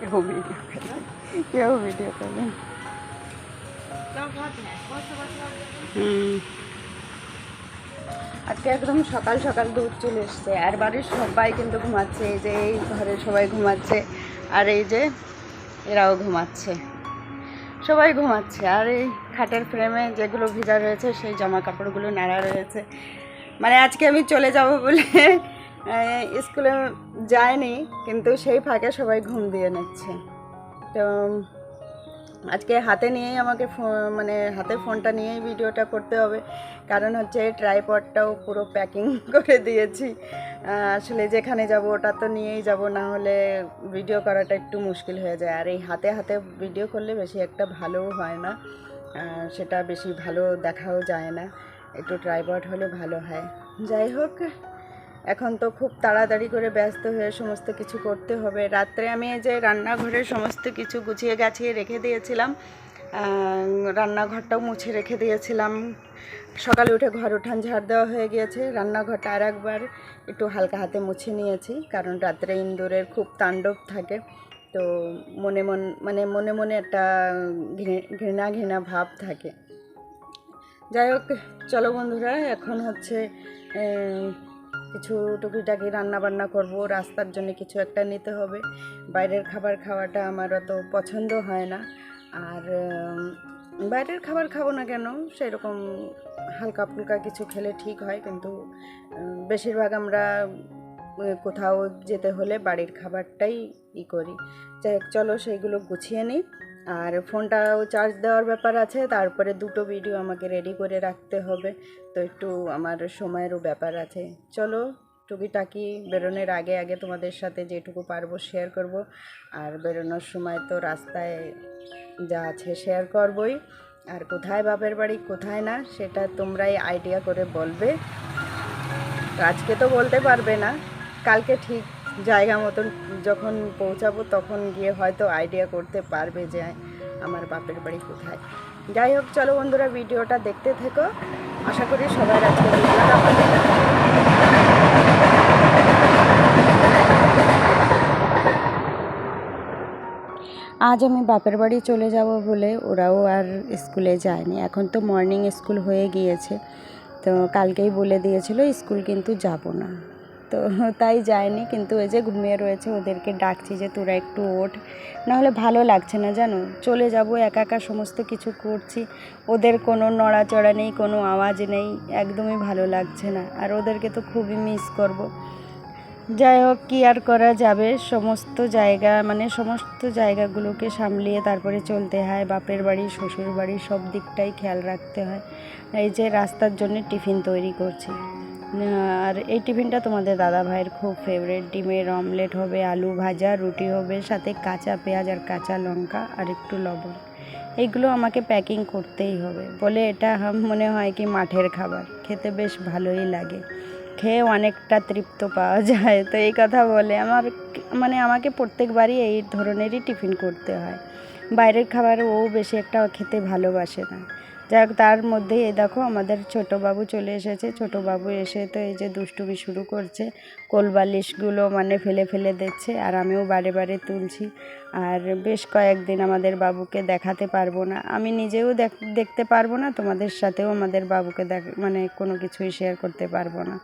কেউ ভিডিও কেউ ভিডিও করে আজকে একদম সকাল সকাল দুধ চলে এসছে। আর বাড়ির সবাই কিন্তু ঘুমাচ্ছে। এই যে এই ঘরে সবাই ঘুমাচ্ছে। আর এই যে এরাও ঘুমাচ্ছে। সবাই ঘুমাচ্ছে আর এই খাটের ফ্রেমে যেগুলো ভিজা রয়েছে, সেই জামা কাপড়গুলো নাড়া রয়েছে। মানে আজকে আমি চলে যাব বলে স্কুলে যায়নি কিন্তু সেই ফাঁকে সবাই ঘুম দিয়ে নিচ্ছে। তো আজকে হাতে নিয়েই আমাকে মানে হাতে ফোনটা নিয়েই ভিডিওটা করতে হবে। কারণ হচ্ছে ট্রাইপডটাও পুরো প্যাকিং করে দিয়েছি। আসলে যেখানে যাব ওটা তো নিয়েই যাব, না হলে ভিডিও করাটা একটু মুশকিল হয়ে যায়। আর এই হাতে হাতে ভিডিও করলে বেশি একটা ভালোও হয় না। সেটা বেশি ভালো দেখাও যায় না। একটু ট্রাইপড হলে ভালো হয়। যাই হোক। এখন তো খুব তাড়াতাড়ি করে ব্যস্ত হয়ে সমস্ত কিছু করতে হবে। রাত্রে আমি এই যে রান্নাঘরের সমস্ত কিছু গুছিয়ে গাছিয়ে রেখে দিয়েছিলাম রান্নাঘরটাও মুছে রেখে দিয়েছিলাম। সকালে উঠে ঘর উঠান ঝাড় দেওয়া হয়ে গিয়েছে। রান্নাঘরটা আর একবার একটু হালকা হাতে মুছে নিয়েছি, কারণ রাত্রে ইন্দুরের খুব তাণ্ডব থাকে। তো মনে মন মানে মনে মনে একটা ঘৃণা ঘৃণা ভাব থাকে। যাই হোক, চলো বন্ধুরা, এখন হচ্ছে কিছু টুকিটাকি রান্না বান্না করব, রাস্তার জন্য কিছু একটা নিতে হবে। বাইরের খাবার খাওয়াটা আমার অত পছন্দ হয় না। আর বাইরের খাবার খাব না কেন? সেরকম হালকা ফুলকা কিছু খেলে ঠিক হয়, কিন্তু বেশিরভাগ আমরা কোথাও যেতে হলে বাড়ির খাবারটাই ই করি। যাই হোক, চলো সেইগুলো গুছিয়ে নিই। আর ফোনটাও চার্জ দেওয়ার ব্যাপার আছে, তারপরে দুটো ভিডিও আমাকে রেডি করে রাখতে হবে। তো একটু আমার সময়েরও ব্যাপার আছে। চলো, টুকিটাকি বেরোনোর আগে আগে তোমাদের সাথে যেটুকু পারব শেয়ার করব। আর বেরোনোর সময় তো রাস্তায় যা আছে শেয়ার করবই। আর কোথায় বাপের বাড়ি, কোথায় না, সেটা তোমরাই আইডিয়া করে বলবে। আজকে তো বলতে পারবে না, কালকে ঠিক জায়গা মতন যখন পৌঁছাবো তখন গিয়ে হয়তো আইডিয়া করতে পারবে যে আমার বাপের বাড়ি কোথায়। যাই হোক, চলো বন্ধুরা, ভিডিওটা দেখতে থেকো। আশা করি সবাই আজকে আজ আমি বাপের বাড়ি চলে যাব বলে ওরাও আর স্কুলে যায়নি। এখন তো মর্নিং স্কুল হয়ে গিয়েছে। তো কালকেই বলে দিয়েছিল, স্কুল কিন্তু যাব না। তো তাই যায়নি, কিন্তু ওই যে ঘুমিয়ে রয়েছে, ওদেরকে ডাকছি যে তোরা একটু ওঠ। নাহলে ভালো লাগছে না, জানো? চলে যাব, একা একা সমস্ত কিছু করছি। ওদের কোনো নড়াচড়া নেই, কোনো আওয়াজ নেই, একদমই ভালো লাগছে না। আর ওদেরকে তো খুবই মিস করব। যাই হোক, কী আর করা যাবে? সমস্ত জায়গা মানে সমস্ত জায়গাগুলোকে সামলিয়ে তারপরে চলতে হয়। বাপের বাড়ি, শ্বশুর বাড়ি, সব দিকটাই খেয়াল রাখতে হয়। এই যে রাস্তার জন্য টিফিন তৈরি করছি। আর এই টিফিনটা তোমাদের দাদা ভাইয়ের খুব ফেভারিট ডিমের অমলেট হবে, আলু ভাজা, রুটি হবে, সাথে কাঁচা পেঁয়াজ আর কাঁচা লঙ্কা আর একটু লবণ। এইগুলো আমাকে প্যাকিং করতেই হবে। বলে এটা মনে হয় কি মাঠের খাবার। খেতে বেশ ভালোই লাগে। খেয়ে অনেকটা তৃপ্ত পাওয়া যায়। তো এই কথা বলে আমার মানে আমাকে প্রত্যেকবারই এই ধরনেরই টিফিন করতে হয়। বাইরের খাবার ও বেশি একটা খেতে ভালোবাসে না। যাক, তার মধ্যে এই দেখো আমাদের ছোট বাবু চলে এসেছে। ছোট বাবু এসে তো এই যে দুষ্টুমি শুরু করছে, কোলবালিশগুলো মানে ফেলে ফেলে দিচ্ছে আর আমিও বারে বারে তুলছি। আর বেশ কয়েকদিন আমাদের বাবুকে দেখাতে পারব না। আমি নিজেও দেখ- দেখতে পারব না, তোমাদের সাথেও আমাদের বাবুকে দেখ মানে কোনো কিছুই শেয়ার করতে পারব না।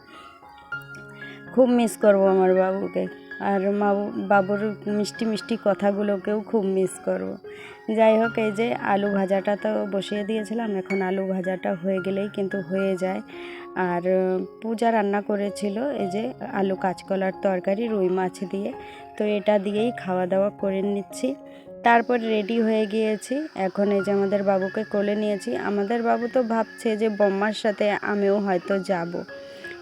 খুব মিস করব আমার বাবুকে। আর মা বাবুর মিষ্টি মিষ্টি কথাগুলোকেও খুব মিস করব। যাই হোক, এই যে আলু ভাজাটা তো বসিয়ে দিয়েছিলাম, এখন আলু ভাজাটা হয়ে গেলেই কিন্তু হয়ে যায়। আর পূজা রান্না করেছিল, এই যে আলু কাঁচকলার তরকারি, রুই মাছ দিয়ে। তো এটা দিয়েই খাওয়া দাওয়া করে নিচ্ছি। তারপর রেডি হয়ে গিয়েছি। এখন এই যে আমাদের বাবুকে কোলে নিয়েছি। আমাদের বাবু তো ভাবছে যে বম্মার সাথে আমিও হয়তো যাব।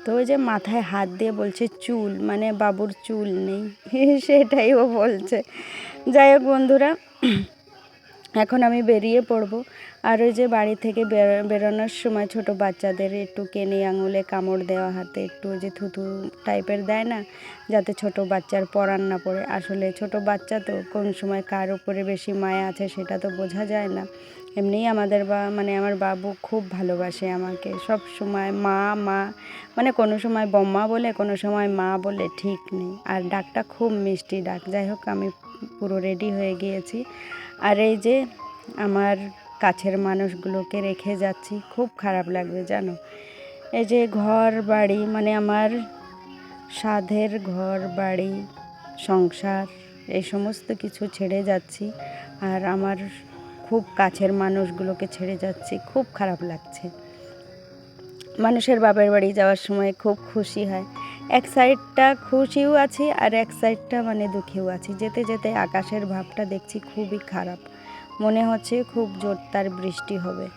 তো ওই যে মাথায় হাত দিয়ে বলছে, চুল মানে বাবুর চুল নেই। সেটাই ও বলছে। যাই হোক বন্ধুরা, এখন আমি বেরিয়ে পড়ব। আর ওই যে বাড়ি থেকে বের- বেরোনোর সময় ছোট বাচ্চাদের একটু কেনে আঙুলে কামড় দেওয়া, হাতে একটু যে থুথু টাইপের দেয় না, যাতে ছোট বাচ্চার পরান না পড়ে। আসলে ছোট বাচ্চা তো কোন সময় কার উপরে বেশি মায়া আছে সেটা তো বোঝা যায় না। এমনিই আমাদের বা মানে আমার বাবু খুব ভালোবাসে আমাকে। সব সময় মা মা মানে কোনো সময় বম্মা বলে, কোনো সময় মা বলে ঠিক নেই। আর ডাকটা খুব মিষ্টি ডাক। যাই হোক, আমি পুরো রেডি হয়ে গিয়েছি। আর এই যে আমার কাছের মানুষগুলোকে রেখে যাচ্ছি, খুব খারাপ লাগবে জানো? এই যে ঘর বাড়ি মানে আমার সাধের ঘর বাড়ি, সংসার, এই সমস্ত কিছু ছেড়ে যাচ্ছি। আর আমার খুব কাছের মানুষগুলোকে ছেড়ে যাচ্ছি খুব খারাপ লাগছে। মানুষের বাপের বাড়ি যাওয়ার সময় খুব খুশি হয়। এক সাইডটা খুশিও আছি আর এক সাইডটা মানে দুঃখেও আছি। যেতে যেতে আকাশের ভাবটা দেখছি খুবই খারাপ। মনে হচ্ছে খুব জোরদার বৃষ্টি হবে।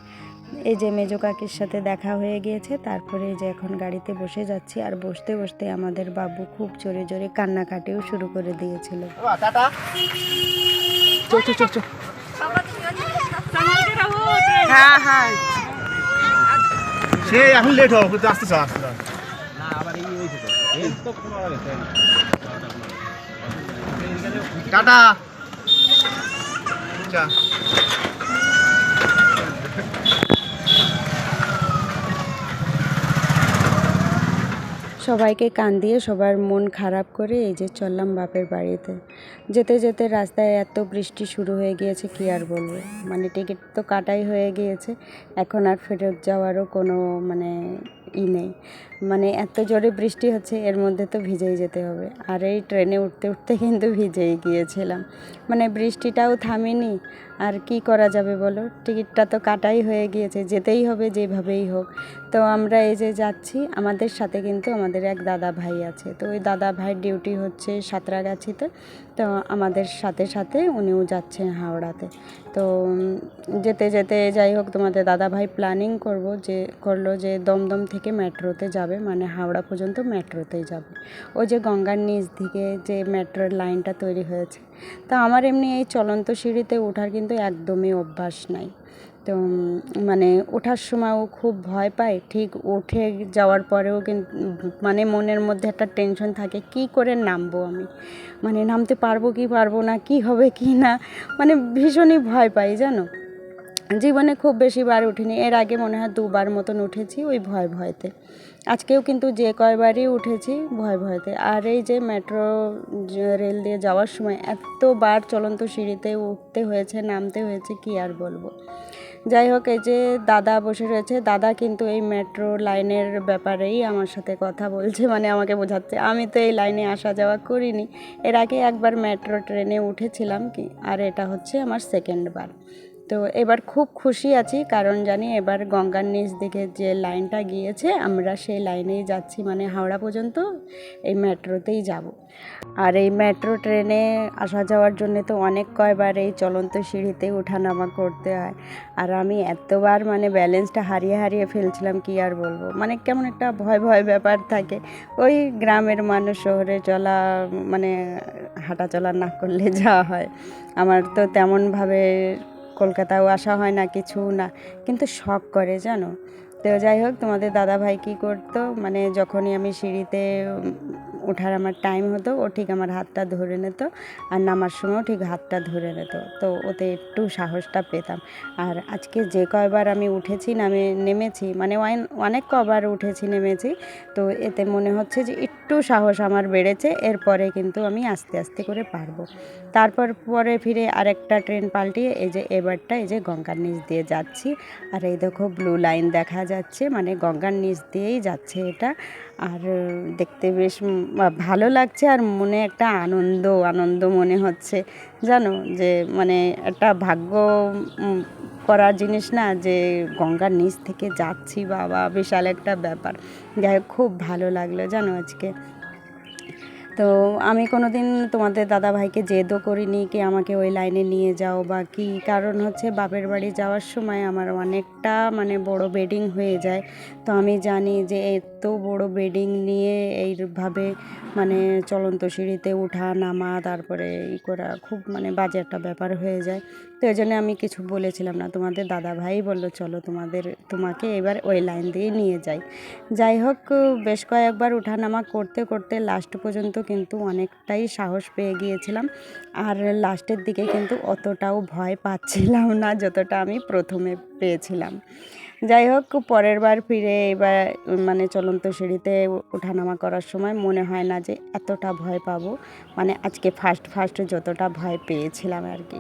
এই যে মেজো কাকির সাথে দেখা হয়ে গিয়েছে তারপরে এই যে এখন গাড়িতে বসে যাচ্ছি আর বসতে বসতে আমাদের বাবু খুব জোরে জোরে কান্নাকাটিও শুরু করে দিয়েছিল। হ্যাঁ হ্যাঁ। সে এখন লেট হবে কিন্তু আসতে চাও আসতে টাটা। সবাইকে কান দিয়ে সবার মন খারাপ করে এই যে চললাম বাপের বাড়িতে। যেতে যেতে রাস্তায় এত বৃষ্টি শুরু হয়ে গিয়েছে, কি আর বলব? মানে টিকিট তো কাটাই হয়ে গিয়েছে, এখন আর ফেরত যাওয়ারও কোনো মানে ই নেই। মানে এত জোরে বৃষ্টি হচ্ছে, এর মধ্যে তো ভিজেই যেতে হবে। আর এই ট্রেনে উঠতে উঠতে কিন্তু ভিজেই গিয়েছিলাম। মানে বৃষ্টিটাও থামেনি আর কি করা যাবে বলো? টিকিটটা তো কাটাই হয়ে গিয়েছে, যেতেই হবে যেভাবেই হোক। তো আমরা এই যে যাচ্ছি, আমাদের সাথে কিন্তু আমাদের এক দাদা ভাই আছে। তো ওই দাদা ভাইয়ের ডিউটি হচ্ছে সাঁতরাগাছিতে। তো আমাদের সাথে সাথে উনিও যাচ্ছেন হাওড়াতে। তো যেতে যেতে যাই হোক, তোমাদের দাদা ভাই প্ল্যানিং করব যে, করল যে দমদম থেকে মেট্রোতে যাবে মানে হাওড়া পর্যন্ত মেট্রোতেই যাবে। ওই যে গঙ্গার নিচ দিকে যে মেট্রোর লাইনটা তৈরি হয়েছে। তো আমার এমনি এই চলন্ত সিঁড়িতে ওঠার কিন্তু একদমই অভ্যাস নাই। তো মানে ওঠার সময়ও খুব ভয় পায়। ঠিক উঠে যাওয়ার পরেও কিন্তু মানে মনের মধ্যে একটা টেনশন থাকে, কি করে নামবো আমি? মানে নামতে পারব কি পারব না, কি হবে কি না? মানে ভীষণই ভয় পাই, জানো? জীবনে খুব বেশি বার উঠিনি। এর আগে মনে হয় দুবার মতন উঠেছি ওই ভয় ভয়তে। আজকেও কিন্তু যে কয়বারই উঠেছি ভয় ভয়তে। আর এই যে মেট্রো রেল দিয়ে যাওয়ার সময় এতবার চলন্ত সিঁড়িতে উঠতে হয়েছে, নামতে হয়েছে, কি আর বলব। যাই হোক, এই যে দাদা বসে রয়েছে, দাদা কিন্তু এই মেট্রো লাইনের ব্যাপারেই আমার সাথে কথা বলছে মানে আমাকে বোঝাচ্ছে। আমি তো এই লাইনে আসা যাওয়া করিনি। এর আগে একবার মেট্রো ট্রেনে উঠেছিলাম কি, আর এটা হচ্ছে আমার সেকেন্ড বার। তো এবার খুব খুশি আছি, কারণ জানি এবার গঙ্গার নিচ দিকে যে লাইনটা গিয়েছে, আমরা সেই লাইনেই যাচ্ছি মানে হাওড়া পর্যন্ত এই মেট্রোতেই যাব। আর এই মেট্রো ট্রেনে আসা যাওয়ার জন্য তো অনেক কয়বার এই চলন্ত সিঁড়িতে ওঠানামা করতে হয়। আর আমি এতবার মানে ব্যালেন্সটা হারিয়ে হারিয়ে ফেলছিলাম, কি আর বলব? মানে কেমন একটা ভয় ভয় ব্যাপার থাকে। ওই গ্রামের মানুষ শহরে চলা মানে হাঁটা চলা না করলে যাওয়া হয়। আমার তো তেমনভাবে কলকাতাও আসা হয় না, কিছু না। কিন্তু শখ করে, জানো? তো যাই হোক, তোমাদের দাদা ভাই কী করতো? মানে যখনই আমি সিঁড়িতে ওঠার আমার টাইম হতো, ও ঠিক আমার হাতটা ধরে নিত আর নামার সময়ও ঠিক হাতটা ধরে নিত। তো ওতে একটু সাহসটা পেতাম। আর আজকে যে কয়বার আমি উঠেছি, নামে, নেমেছি মানে অনেক- কবার উঠেছি, নেমেছি, তো এতে মনে হচ্ছে যে একটু সাহস আমার বেড়েছে, এরপরে কিন্তু আমি আস্তে আস্তে করে পারব। তারপর পরে ফিরে আরেকটা ট্রেন পাল্টিয়ে এই যে এবারটা এই যে গঙ্গার নিচ দিয়ে যাচ্ছি। আর এই দেখো ব্লু লাইন দেখা যাচ্ছে মানে গঙ্গার নিচ দিয়েই যাচ্ছে এটা। আর দেখতে বেশ ভালো লাগছে আর মনে একটা আনন্দ আনন্দ মনে হচ্ছে। জানো? যে মানে একটা ভাগ্য করার জিনিস না, যে গঙ্গার নিচ থেকে যাচ্ছি, বাবা, বিশাল একটা ব্যাপার। যাই হোক, খুব ভালো লাগল, জানো আজকে। তো আমি কোনো দিন তোমাদের দাদা ভাইকে জেদও করিনি কি আমাকে ওই লাইনে নিয়ে যাও বা কি। কারণ হচ্ছে বাপের বাড়ি যাওয়ার সময় আমার অনেকটা মানে বড় বেডিং হয়ে যায়। তো আমি জানি যে এত বড় বেডিং নিয়ে এইভাবে মানে চলন্ত সিঁড়িতে ওঠা নামা, তারপরে ই করা খুব মানে বাজে একটা ব্যাপার হয়ে যায়। তো এই জন্য আমি কিছু বলেছিলাম না। তোমাদের দাদা ভাই বলল, চলো তোমাদের, তোমাকে এবার ওই লাইন দিয়ে নিয়ে যাই। যাই হোক, বেশ কয়েকবার ওঠানামা করতে করতে লাস্ট পর্যন্ত কিন্তু অনেকটাই সাহস পেয়ে গিয়েছিলাম। আর লাস্টের দিকে কিন্তু অতটাও ভয় পাচ্ছিলাম না, যতটা আমি প্রথমে পেয়েছিলাম। যাই হোক, পরের বার ফিরে এবার মানে চলন্ত সিঁড়িতে ওঠানামা করার সময় মনে হয় না যে এতটা ভয় পাবো। মানে আজকে ফার্স্ট ফার্স্ট যতটা ভয় পেয়েছিলাম আর কি।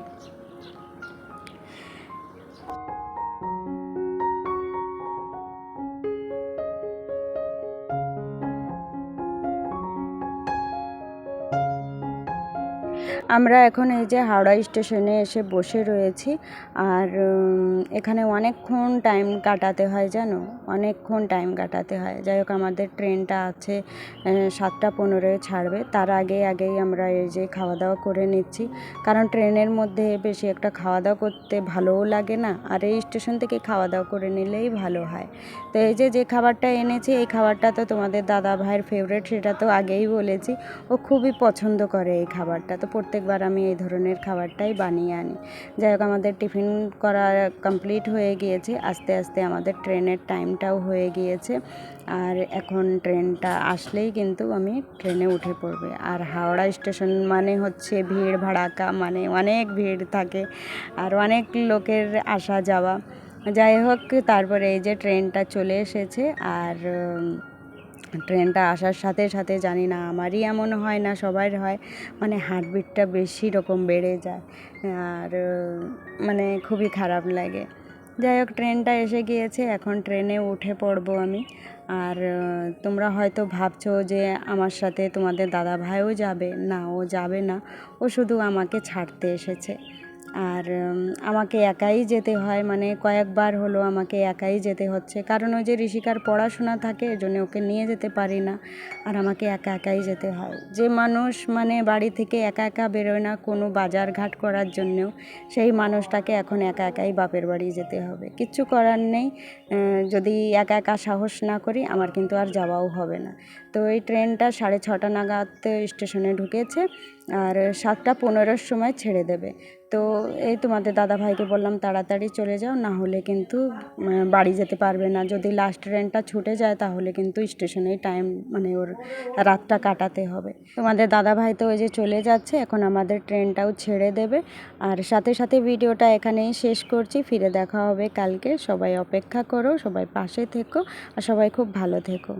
আমরা এখন এই যে হাওড়া স্টেশনে এসে বসে রয়েছি আর এখানে অনেকক্ষণ টাইম কাটাতে হয় জানো? অনেকক্ষণ টাইম কাটাতে হয়। যাই হোক, আমাদের ট্রেনটা আছে সাতটা পনেরোয় ছাড়বে। তার আগে আগেই আমরা এই যে খাওয়া দাওয়া করে নিচ্ছি। কারণ ট্রেনের মধ্যে বেশি একটা খাওয়া দাওয়া করতে ভালোও লাগে না। আর এই স্টেশন থেকে খাওয়া দাওয়া করে নিলেই ভালো হয়। তো এই যে যে খাবারটা এনেছি, এই খাবারটা তো তোমাদের দাদা ভাইয়ের ফেভারেট সেটা তো আগেই বলেছি। ও খুবই পছন্দ করে এই খাবারটা। তো প্রত্যেকবার আমি এই ধরনের খাবারটাই বানিয়ে আনি। যাই হোক, আমাদের টিফিন করা কমপ্লিট হয়ে গিয়েছে। আস্তে আস্তে আমাদের ট্রেনের টাইমটাও হয়ে গিয়েছে। আর এখন ট্রেনটা আসলেই কিন্তু আমি ট্রেনে উঠে পড়বে। আর হাওড়া স্টেশন মানে হচ্ছে ভিড় ভাড়াকা মানে অনেক ভিড় থাকে আর অনেক লোকের আসা যাওয়া যাই হোক, তারপরে এই যে ট্রেনটা চলে এসেছে। আর ট্রেনটা আসার সাথে সাথে জানি না, আমারই এমন হয় না সবার হয়। মানে হার্টবিটটা বেশি রকম বেড়ে যায়। আর মানে খুবই খারাপ লাগে। যাই হোক, ট্রেনটা এসে গিয়েছে, এখন ট্রেনে উঠে পড়ব আমি। আর, তোমরা হয়তো ভাবছ যে আমার সাথে তোমাদের দাদা ভাইও যাবে। না, ও যাবে না। ও শুধু আমাকে ছাড়তে এসেছে। আর আমাকে একাই যেতে হয়। মানে কয়েকবার হলো আমাকে একাই যেতে হচ্ছে। কারণ ওই যে ঋষিকার পড়াশোনা থাকে এজন্য ওকে নিয়ে যেতে পারি না। আর আমাকে একা একাই যেতে হয়। যে মানুষ মানে বাড়ি থেকে একা একা বেরোয় না কোনো বাজার ঘাট করার জন্যেও, সেই মানুষটাকে এখন একা একাই বাপের বাড়ি যেতে হবে। কিচ্ছু করার নেই। যদি একা একা সাহস না করি, আমার কিন্তু আর যাওয়াও হবে না। তো এই ট্রেনটা সাড়ে ছটা নাগাদ স্টেশনে ঢুকেছে। আর সাতটা পনেরোর সময় ছেড়ে দেবে। তো এই তোমাদের দাদা ভাইকে বললাম, তাড়াতাড়ি চলে যাও, না হলে কিন্তু বাড়ি যেতে পারবে না। যদি লাস্ট ট্রেনটা ছুটে যায়, তাহলে কিন্তু স্টেশনেই টাইম মানে ওর রাতটা কাটাতে হবে। তোমাদের দাদা ভাই তো ওই যে চলে যাচ্ছে, এখন আমাদের ট্রেনটাও ছেড়ে দেবে। আর সাথে সাথে ভিডিওটা এখানেই শেষ করছি। ফিরে দেখা হবে কালকে। সবাই অপেক্ষা করো, সবাই পাশে থেকো, আর সবাই খুব ভালো থেকো।